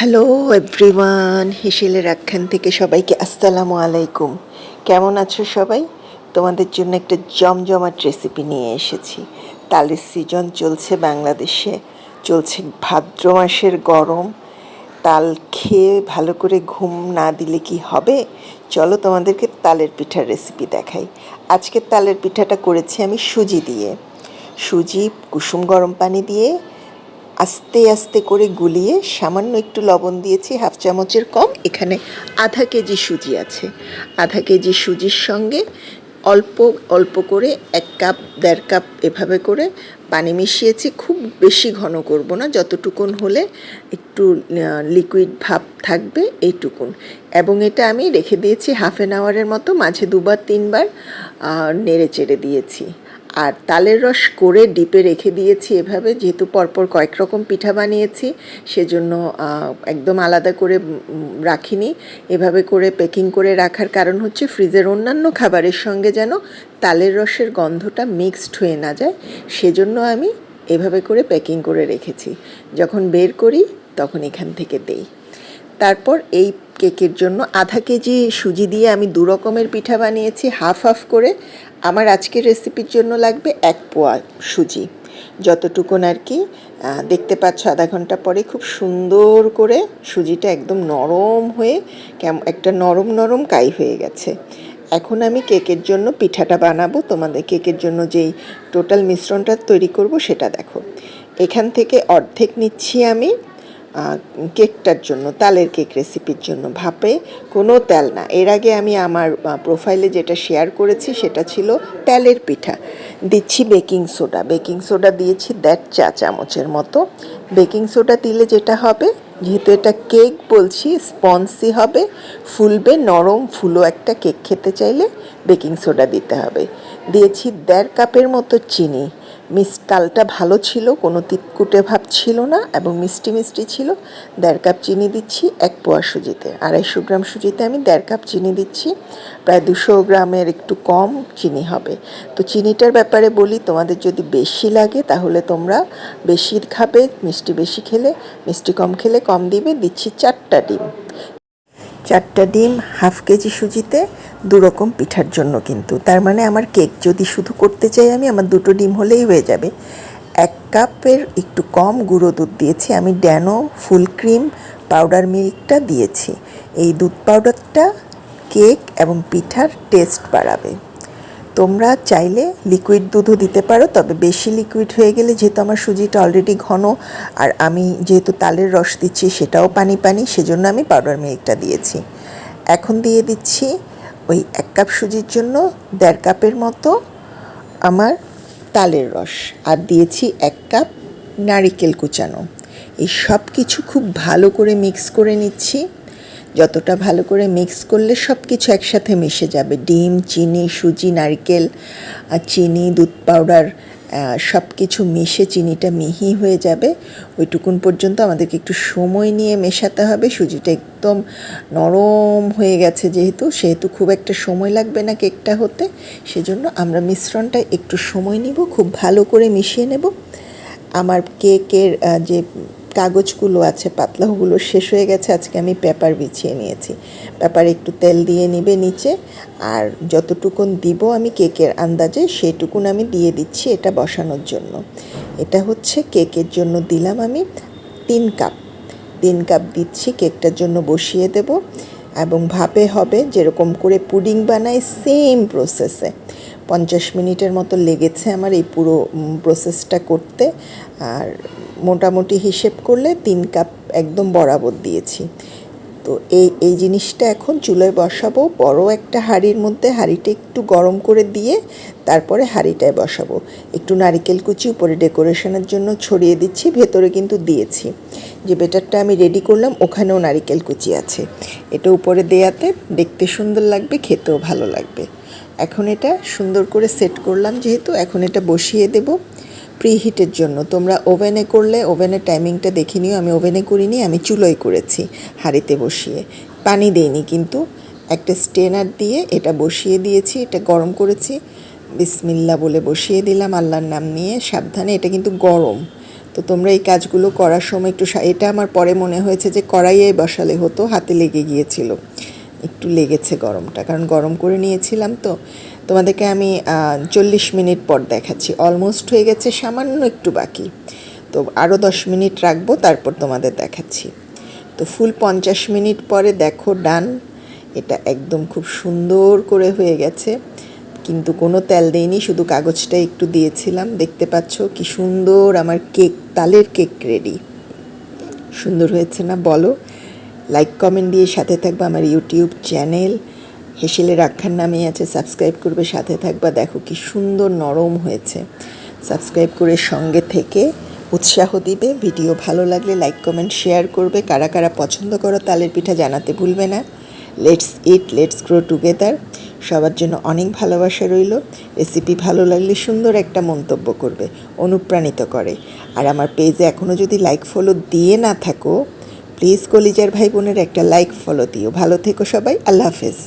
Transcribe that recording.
Hello everyone হিসেলের আখ্যান থেকে সবাইকে আসসালামু আলাইকুম। কেমন আছো সবাই? তোমাদের জন্য একটা জমজমাট রেসিপি নিয়ে এসেছি। তালের সিজন চলছে বাংলাদেশে। চলছে ভাদ্র মাসের গরম। তাল খেয়ে ভালো করে ঘুম না দিলে কি হবে? চলো তোমাদেরকে তালের পিঠার রেসিপি দেখাই। আজকে তালের পিঠাটা করেছি আমি সুজি দিয়ে। সুজি, কুসুম গরম পানি দিয়ে আস্তে আস্তে করে গুলিয়ে সামান্য একটু লবণ দিয়েছি, হাফ চামচের কম। এখানে আধা কেজি সুজি আছে। আধা কেজি সুজির সঙ্গে অল্প অল্প করে এক কাপ, দেড় কাপ এভাবে করে পানি মিশিয়েছি। খুব বেশি ঘন করব না, যতটুকুন হলে একটু লিকুইড ভাব থাকবে এইটুকুন। এবং এটা আমি রেখে দিয়েছি হাফ অ্যান আওয়ারের মতো, মাঝে দুবার, তিনবার নেড়ে চেড়ে দিয়েছি। আর তালের রস করে ডিপে রেখে দিয়েছি এভাবে, যেহেতু পরপর কয়েক রকম পিঠা বানিয়েছি, সেজন্য একদম আলাদা করে রাখিনি। এভাবে করে প্যাকিং করে রাখার কারণ হচ্ছে ফ্রিজের অন্যান্য খাবারের সঙ্গে যেন তালের রসের গন্ধটা মিক্সড হয়ে না যায়, সেজন্য আমি এভাবে করে প্যাকিং করে রেখেছি। যখন বের করি, তখন এখান থেকে দেই। তারপর এই কেকের জন্য আধা কেজি সুজি দিয়ে আমি দু রকমের পিঠা বানিয়েছি, হাফ হাফ করে। আমার আজকের রেসিপির জন্য লাগবে এক পোয়া সুজি। যতটুকুন আর কি দেখতে পাচ্ছ আধা ঘণ্টা পরে খুব সুন্দর করে সুজিটা একদম নরম হয়ে কেমন একটা নরম নরম কাই হয়ে গেছে। এখন আমি কেকের জন্য পিঠাটা বানাবো। তোমাদের কেকের জন্য যেই টোটাল মিশ্রণটা তৈরি করব সেটা দেখো। এখান থেকে অর্ধেক নিচ্ছি আমি। কেকটার জন্য, তালের কেক রেসিপির জন্য। ভাপে কোনো তেল না। এর আগে আমি আমার প্রোফাইলে যেটা শেয়ার করেছি সেটা ছিল তেলের পিঠা। দিচ্ছি বেকিং সোডা বেকিং সোডা দিয়েছি দেড় চা চামচের মতো। বেকিং সোডা দিলে যেটা হবে, যেহেতু এটা কেক বলছি স্পঞ্জি হবে, ফুলবে, নরম ফুলো একটা কেক খেতে চাইলে বেকিং সোডা দিতে হবে। দিয়েছি দেড় কাপের মতো চিনি। মিস তালটা ভালো ছিল, কোনো তিতকুটে ভাব ছিল না এবং মিষ্টি মিষ্টি ছিল। দেড় কাপ চিনি দিচ্ছি, এক পোয়া সুজিতে। আড়াইশো গ্রাম সুজিতে আমি দেড় কাপ চিনি দিচ্ছি। প্রায় দুশো গ্রামের একটু কম চিনি হবে। তো চিনিটার ব্যাপারে বলি, তোমাদের যদি বেশি লাগে তাহলে তোমরা বেশি খাবে, মিষ্টি বেশি খেলে, মিষ্টি কম খেলে কম দিবে। দিচ্ছি চারটা ডিম। চারটা ডিম, হাফ কেজি সুজিতে দু রকম পিঠার জন্য কিন্তু। তার মানে আমার কেক যদি শুধু করতে চাই আমি, আমার দুটো ডিম হলেই হয়ে যাবে। এক কাপের একটু কম গুঁড়ো দুধ দিয়েছি, আমি ড্যানো ফুল ক্রিম পাউডার মিল্কটা দিয়েছি। এই দুধ পাউডারটা কেক এবং পিঠার টেস্ট বাড়াবে। তোমরা চাইলে লিকুইড দুধও দিতে পারো, তবে বেশি লিকুইড হয়ে গেলে যেহেতু আমার সুজিটা অলরেডি ঘন, আর আমি যেহেতু তালের রস দিচ্ছি সেটাও পানি পানি, সেজন্য আমি পাউডার মিল্কটা দিয়েছি। এখন দিয়ে দিচ্ছি ওই এক কাপ সুজির জন্য দেড় কাপের মতো আমার তালের রস আর দিয়েছি এক কাপ নারিকেল কুচানো। এই সব কিছু খুব ভালো করে মিক্স করে নিচ্ছি। যতটা ভালো করে মিক্স করলে সব কিছু একসাথে মিশে যাবে। ডিম, চিনি, সুজি, নারকেল চিনি, দুধ পাউডার সব কিছু মিশে চিনিটা মিহি হয়ে যাবে। ওইটুকুন পর্যন্ত আমাদেরকে একটু সময় নিয়ে মেশাতে হবে। সুজিটা একদম নরম হয়ে গেছে যেহেতু, সেহেতু খুব একটা সময় লাগবে না কেকটা হতে। সেজন্য আমরা মিশ্রণটা একটু সময় নিব, খুব ভালো করে মিশিয়ে নেব। আমার কেকের যে কাগজগুলো আছে, পাতলাগুলো শেষ হয়ে গেছে, আজকে আমি পেপার বিছিয়ে নিয়েছি। পেপার একটু তেল দিয়ে নিবে নিচে, আর যতটুকুন দিব আমি কেকের আন্দাজে, সেটুকুন আমি দিয়ে দিচ্ছি এটা বসানোর জন্য। এটা হচ্ছে কেকের জন্য দিলাম আমি তিন কাপ। তিন কাপ দিচ্ছি, কেকটার জন্য বসিয়ে দেব, এবং ভাপে হবে যেরকম করে পুডিং বানাই সেম প্রসেসে পঞ্চাশ মিনিটের মতো লেগেছে আমার এই পুরো প্রসেসটা করতে। আর মোটামুটি হিসেব করলে তিন কাপ একদম বরাবর দিয়েছি। তো এই এই জিনিসটা এখন চুলোয় বসাবো। বড় একটা হাঁড়ির মধ্যে হাঁড়িটা একটু গরম করে দিয়ে তারপরে হাঁড়িটায় বসাবো। একটু নারিকেল কুচি উপরে ডেকোরেশনের জন্য ছড়িয়ে দিচ্ছি, ভেতরে কিন্তু দিয়েছি। যে বেটারটা আমি রেডি করলাম, ওখানেও নারিকেল কুচি আছে। এটা উপরে দেয়াতে দেখতে সুন্দর লাগবে, খেতেও ভালো লাগবে। এখন এটা সুন্দর করে সেট করলাম, যেহেতু এখন এটা বসিয়ে দেব প্রিহিটের জন্য। তোমরা ওভেনে করলে ওভেনের টাইমিংটা দেখে নিও, আমি ওভেনে করিনি, আমি চুলোয় করেছি হাঁড়িতে বসিয়ে। পানি দেইনি কিন্তু, একটা স্টেনার দিয়ে এটা বসিয়ে দিয়েছি, এটা গরম করেছি বিসমিল্লা বলে বসিয়ে দিলাম আল্লাহর নাম নিয়ে, সাবধানে, এটা কিন্তু গরম। তো তোমরা এই কাজগুলো করার সময় একটু এটা আমার পরে মনে হয়েছে যে কড়াইয়ে বসালে হতো, হাতে লেগে গিয়েছিল। একটু লেগেছে গরমটা। কারণ গরম করে নিয়েছিলাম তো। তোমাদেরকে আমি চল্লিশ মিনিট পর দেখাচ্ছি। অলমোস্ট হয়ে গেছে, সামান্য একটু বাকি। তো আরও দশ মিনিট রাখব, তারপর তোমাদের দেখাচ্ছি। তো ফুল পঞ্চাশ মিনিট পরে দেখো ডান। এটা একদম খুব সুন্দর করে হয়ে গেছে। কিন্তু কোনো তেল দেইনি, শুধু কাগজটা একটু দিয়েছিলাম। দেখতে পাচ্ছ কি সুন্দর আমার কেক, তালের কেক রেডি সুন্দর হয়েছে না? বলো। লাইক কমেন্ট দিয়ে সাথে থাকবা আমার ইউটিউব চ্যানেল হেসেলে রাখার নামে আছে সাবস্ক্রাইব করবে, সাথে থাকবা। দেখো কি সুন্দর নরম হয়েছে। সাবস্ক্রাইব করে সঙ্গে থেকে উৎসাহ দিবে। ভিডিও ভালো লাগলে লাইক কমেন্ট শেয়ার করবে। কারা কারা পছন্দ করো তালের পিঠা জানাতে ভুলবে না। Let's eat let's grow together সবার জন্য অনেক ভালোবাসা রইল। রেসিপি ভালো লাগলে সুন্দর একটা মন্তব্য করবে। অনুপ্রাণিত করে। আর আমার পেজে এখনও যদি লাইক ফলো দিয়ে না থাকো প্লিজ কলিজার ভাই বোনের একটা লাইক ফলো দিও। ভালো থেকো সবাই আল্লাহ হাফেজ।